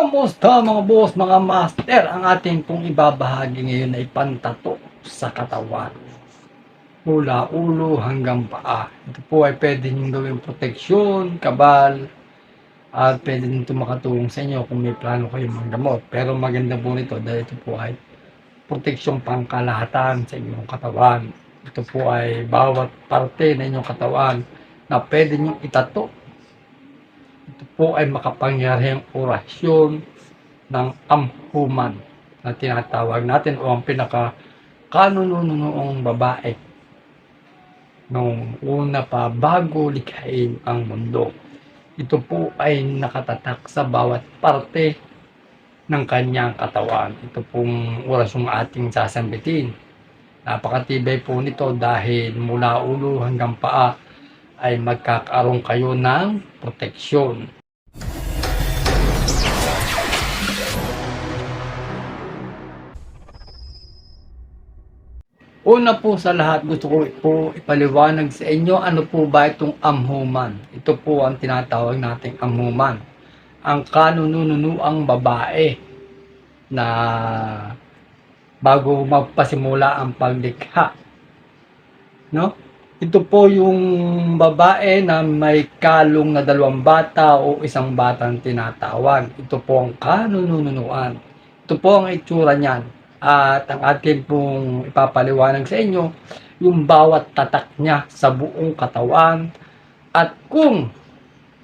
Kamusta mga boss, mga master? Ang ating pong ibabahagi ngayon ay pantato sa katawan. Mula ulo hanggang paa. Ito po ay pwede nyo gawing proteksyon, kabal, at pwede nyo ito makatulong sa inyo kung may plano kayo manggamot. Pero maganda po nito dahil ito po ay proteksyon pangkalahatan sa inyong katawan. Ito po ay bawat parte ng inyong katawan na pwede nyo itato ito po ay makapangyarihang orasyon ng amhuman na tinatawag natin o ang pinaka kanununoong babae nung una pa bago likhain ang mundo. Ito po ay nakatatak sa bawat parte ng kanyang katawan. Ito pong orasyong ating sasambitin. Napakatibay po nito dahil mula ulo hanggang paa ay magkakaroon kayo ng proteksyon. Una po sa lahat, gusto ko po ipaliwanag sa inyo ano po ba itong amhuman. Ito po ang tinatawag nating amhuman. Ang kanununuang babae na bago magpasimula ang paglikha. No? Ito po yung babae na may kalong na dalawang bata o isang batang tinatawag. Ito po ang kanununuan. Ito po ang itsura niyan. At ang atin pong ipapaliwanag sa inyo, yung bawat tatak niya sa buong katawan at kung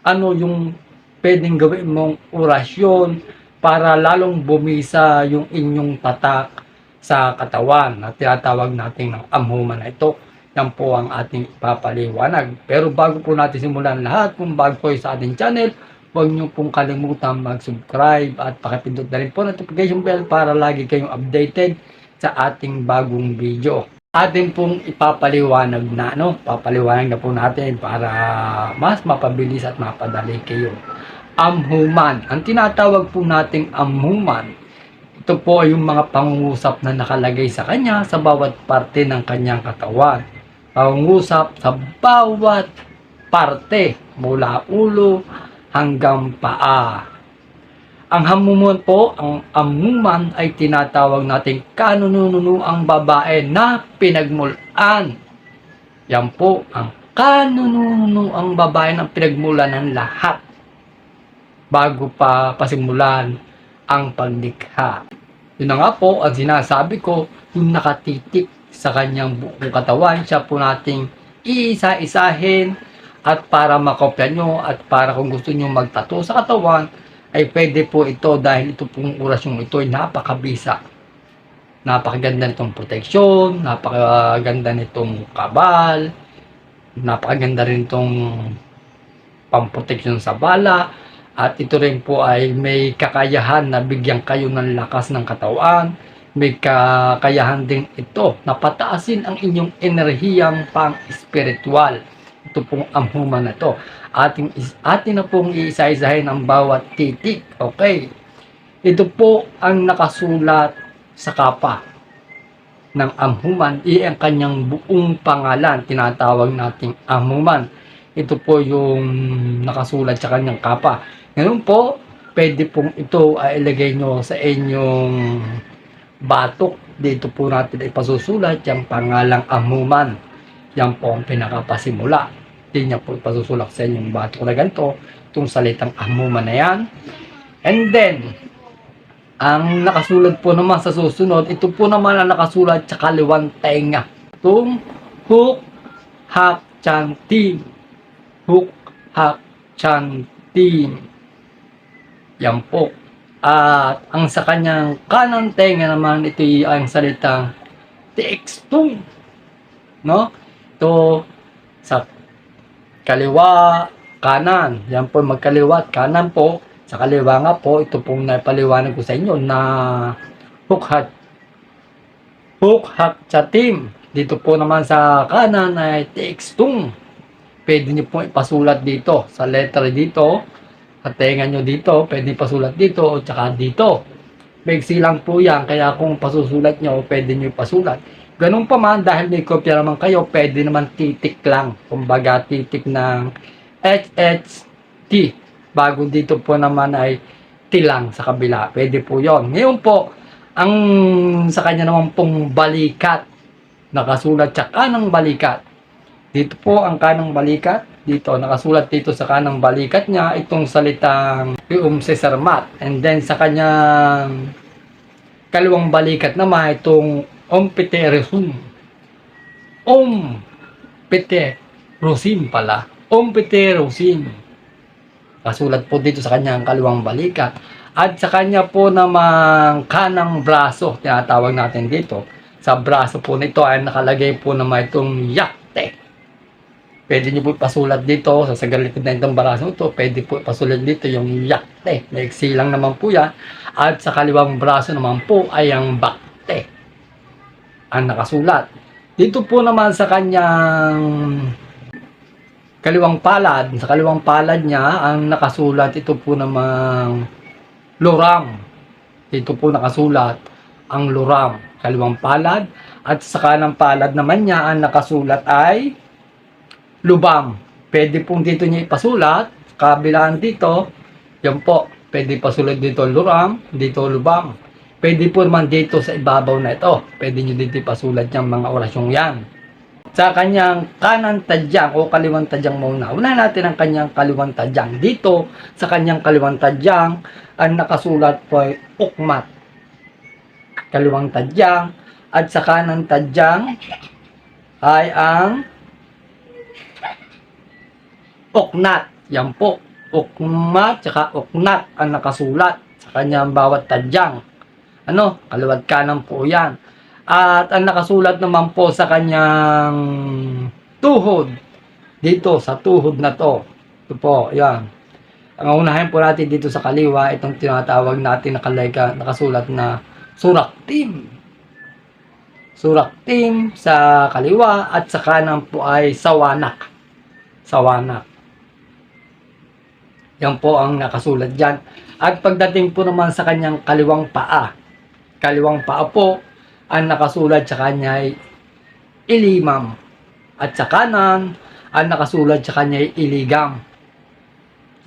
ano yung pwedeng gawin mong orasyon para lalong bumisa yung inyong tatak sa katawan na tinatawag natin ng amhuman na ito. Yan po ang ating ipapaliwanag. Pero bago po natin simulan lahat, kung bago kayo sa ating channel, huwag niyo pong kalimutan mag-subscribe at pakipindot na rin po notification bell para lagi kayong updated sa ating bagong video. Atin pong ipapaliwanag na, no? Papaliwanag na po natin para mas mapabilis at mapadali kayo. Amhuman. Ang tinatawag po nating amhuman, ito po ay yung mga pangungusap na nakalagay sa kanya sa bawat parte ng kanyang katawan. Pangungusap sa bawat parte mula ulo hanggang paa. Ang hamuman po, ang amuman ay tinatawag nating kanunununo ang babae na pinagmulan. Yan po ang kanunununo ang babae na pinagmulan ng lahat bago pa pasimulan ang paglikha. Yun na nga po, ang sinasabi ko, yung nakatitik sa kanyang buong katawan, siya po nating iisa-isahin. At para makopya nyo at para kung gusto nyo magtato sa katawan, ay pwede po ito dahil ito pong orasyong ito ay napakabisa. Napakaganda nitong proteksyon, napakaganda nitong kabal, napakaganda rin itong pamproteksyon sa bala, at ito rin po ay may kakayahan na bigyan kayo ng lakas ng katawan, may kakayahan din ito na pataasin ang inyong enerhiyang pang-spiritual. Ito pong amhuman na ito. Ating, atin na pong iisa-isahin ang bawat titik. Okay. Ito po ang nakasulat sa kapa ng amhuman. Iyan ang kanyang buong pangalan. Tinatawag nating amhuman. Ito po yung nakasulat sa kanyang kapa. Ngayon po, pwede pong ito ay ilagay nyo sa inyong batok. Dito po natin ipasusulat yung pangalang amuman. Yan po ang pinakapasimula. Hindi niya po ipasusulat sa inyong batok na ganito. Itong salitang amuman na yan. And then, ang nakasulat po naman sa susunod, ito po naman ang nakasulat sa kaliwang tenga. Itong hook, hak, chanting. Hook, hak, chanting. Yan po. At ang sa kanyang kanang tenga naman, ito ang salitang teextung. No? Ito sa kaliwa, kanan. Yan po magkaliwa at kanan po. Sa kaliwa nga po, ito pong napaliwanag ko sa inyo na hukhat hukhat sa team. Dito po naman sa kanan ay teextung. Pwede niyo po ipasulat dito sa letter dito at tenga nyo dito, pwede pasulat dito o tsaka dito. Maigsi lang po yan, kaya kung pasusulat nyo, pwede nyo pasulat. Ganun pa man, dahil may kopya naman kayo, pwede naman titik lang. Kumbaga, titik ng HHT. Bago dito po naman ay tilang sa kabila. Pwede po yon. Ngayon po, ang sa kanya naman pong balikat, nakasulat sa kanang balikat. Dito po ang kanang balikat. Dito, nakasulat dito sa kanang balikat niya itong salitang um Mat. And then sa kanyang kaliwang balikat naman itong Ompiteresum. Om Pete Rosim pala. Om Pete Rosim. Kasulat po dito sa kanyang kaliwang balikat. At sa kanya po namang kanang braso, tinatawag natin dito. Sa braso po nito ay nakalagay po naman itong yakte. Pwede nyo po ipasulat dito, sa sagalitid na itong braso ito, pwede po ipasulat dito yung yakte. Maiksi lang naman po yan. At sa kaliwang braso naman po ay ang bakte. Ang nakasulat. Dito po naman sa kanyang kaliwang palad, sa kaliwang palad niya, ang nakasulat, ito po namang Loram. Dito po nakasulat ang Loram, kaliwang palad. At sa kanang palad naman niya, ang nakasulat ay Lubam. Pwede pong dito niya ipasulat, kabilaan dito, yan po, pwede ipasulat dito Loram, dito Lubam. Pwede po naman dito sa ibabaw na ito, pwede nyo dito ipasulat yung mga orasyong yan sa kanyang kanan tadyang o kaliwang tadyang muna. Una natin ang kanyang kaliwang tadyang. Dito, sa kanyang kaliwang tadyang, ang nakasulat po ay ukmat. Kaliwang tadyang. At sa kanan tadyang ay ang uknat. Yan po. Ukmat, tsaka uknat ang nakasulat sa kanyang bawat tadyang. Ano? Kaliwat kanan po yan. At ang nakasulat naman po sa kanyang tuhod, dito sa tuhod na to. Ito po, yan. Ang unahin po natin dito sa kaliwa, itong tinatawag natin na kalayka, nakasulat na suraktim. Suraktim sa kaliwa at sa kanan po ay sawanak. Sawanak. Yan po ang nakasulat dyan. At pagdating po naman sa kanyang kaliwang paa, kaliwang paa po, ang nakasulat sa kanya ay ilimam. At sa kanan, ang nakasulat sa kanya ay iligam.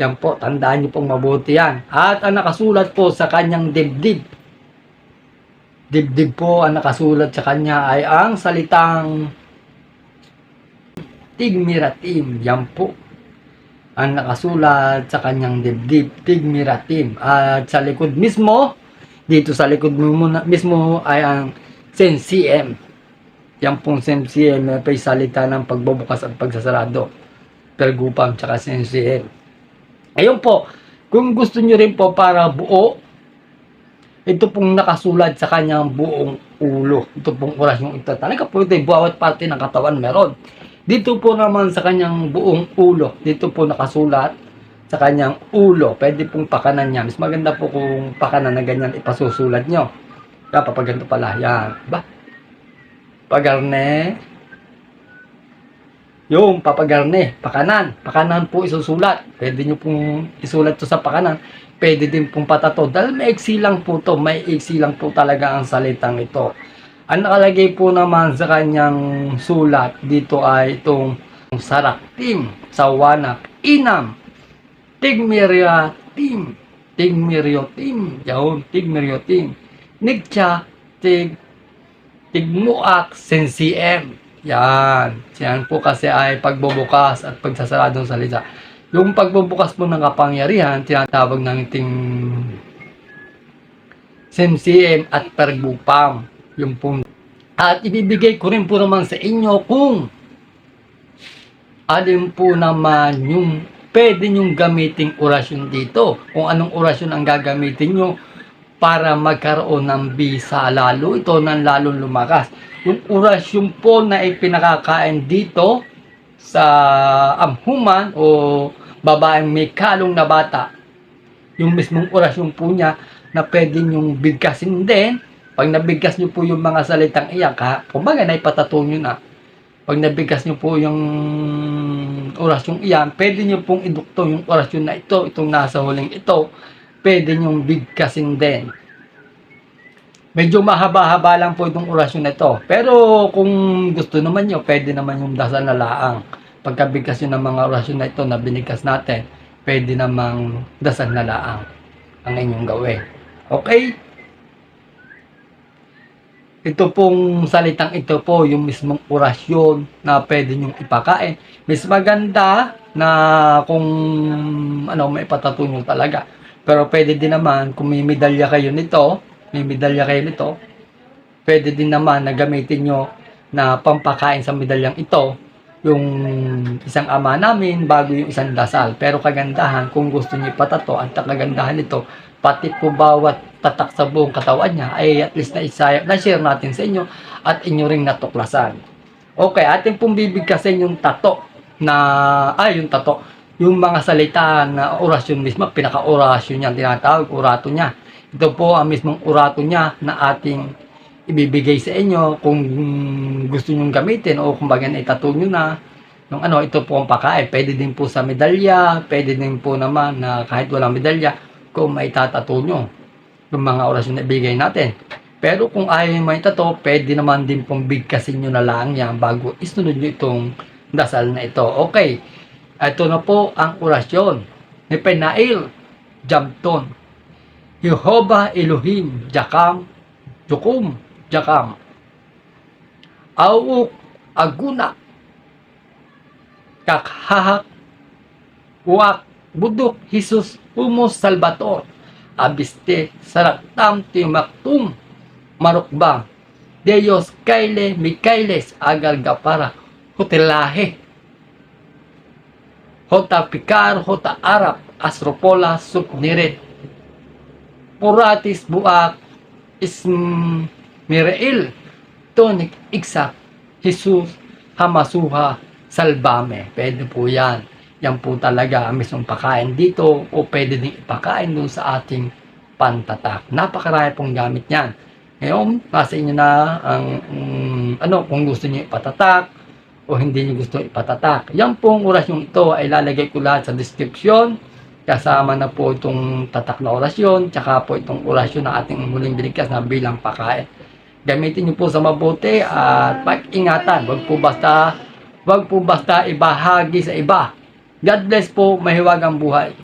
Yan po, tandaan niyo pong mabuti yan. At ang nakasulat po sa kanyang dibdib. Dibdib po ang nakasulat sa kanya ay ang salitang tigmiratim. Yan po ang nakasulat sa kanyang dibdib, tigmiratim. At sa likod mismo, dito sa likod mo mismo ay ang SenCM. Yan pong SenCM ay salita ng pagbubukas at pagsasarado. Pergupam tsaka SenCM. Ayun po, kung gusto nyo rin po para buo, ito pong nakasulat sa kanyang buong ulo. Ito pong orasyong ito. Talaga po ito, bawat parte ng katawan meron. Dito po naman sa kanyang buong ulo, dito po nakasulat sa kanyang ulo. Pwede pong pakanan niya. Mas maganda po kung pakanan na ganyan ipasusulat nyo. Yan, papaganto pala. Yan. Ba? Pagarne. Yung papagarne. Pakanan. Pakanan po isusulat. Pwede nyo pong isulat to sa pakanan. Pwede din pong patato. Dahil maiksi lang po to. May iksi lang po talaga ang salitang ito. Ang nakalagay po naman sa kanyang sulat dito ay itong saraktim, sawanak, inam, tigmiryatim, tigmiryotim, yun, tigmiryotim nigcha, tig, tigmuak, sensiem. Yan. Yan po kasi ay pagbubukas at pagsasaradong salita. Yung pagbubukas mo ng kapangyarihan, tinatawag ng iting sensiem at pergupam. Yung pong at ibibigay ko rin po naman sa inyo kung alin po naman yung pwede nyong gamiting orasyon dito. Kung anong orasyon ang gagamitin nyo para magkaroon ng bisa lalo ito nang lalong lumakas. Yung orasyon po na ipinakakain dito sa amhuman o babaeng may kalong na bata, yung mismong orasyon po niya na pwede nyong bigkasin din. Pag nabigkas nyo po yung mga salitang iyak, ha, kumbaga na ipatato nyo na. Pag nabigkas nyo po yung orasyon iyan, pwede nyo pong idukto yung orasyon na ito, itong nasa huling ito, pwede nyong bigkasin din. Medyo mahaba-haba lang po itong orasyon na ito. Pero kung gusto naman nyo, pwede naman yung dasal na laang. Pagkabigkas nyo ng mga orasyon na ito na binigkas natin, pwede namang dasal na laang. ang inyong gawin. Okay? Ito pong salitang ito po, yung mismong orasyon na pwede nyong ipakain. Mas maganda na kung ano, may patato nyo talaga. Pero pwede din naman, kung may medalya kayo nito, may medalya kayo nito, pwede din naman na gamitin nyo na pampakain sa medalyang ito yung isang ama namin bago yung isang dasal. Pero kagandahan, kung gusto niyo ipatato, ang kagandahan nito, pati po bawat tatak sa buong katawan niya, ay at least na isaya, na-share natin sa inyo at inyo ring natuklasan. Okay, atin pong bibigkasin yung tato na, ay yung tato, yung mga salita na orasyon mismo, pinaka-orasyon niya, tinatawag, orato niya. Ito po ang mismong orato niya na ating ibibigay sa inyo kung gusto nyong gamitin o kung baga na itato na yung ano, ito po ang pakain. Pwede din po sa medalya, pwede din po naman na kahit walang medalya, kung may tatato nyo yung mga orasyon na ibigay natin. Pero kung ayaw nyo may tato, pwede naman din pong bigkasin nyo na lang yan bago isunod nyo itong dasal na ito. Okay, ito na po ang orasyon ni Penail Jamton. Jehovah Elohim Jakam Jukum Jakam Awuk Aguna Kakhahak Uak Budok Jesus Humos Salvator Abiste Saraktam Timaktum Marukbang Deus Kaile Mikailes Agar Gapara Hotelahe Hota Pikar Hota Arap Astropola Subniret Puratis Buak Ismirael Tonik Iksak Jesus Hamasuha Salbame. Pwede po yan. Yan po talaga ang mismong pakain dito o pwede din ipakain doon sa ating pantatak. Napakarami pong gamit yan. Ngayon, nasa inyo na ang mm, ano kung gusto niyo ipatatak o hindi niyo gusto ipatatak. Yan pong orasyon ito ay lalagay ko lahat sa description kasama na po itong tatak na orasyon, tsaka po itong orasyon na ating muling binigkas na bilang pakain. Gamitin niyo po sa mabuti at pag-ingatan. Huwag po basta, huwag po basta ibahagi sa iba. God bless po, mahiwagang buhay.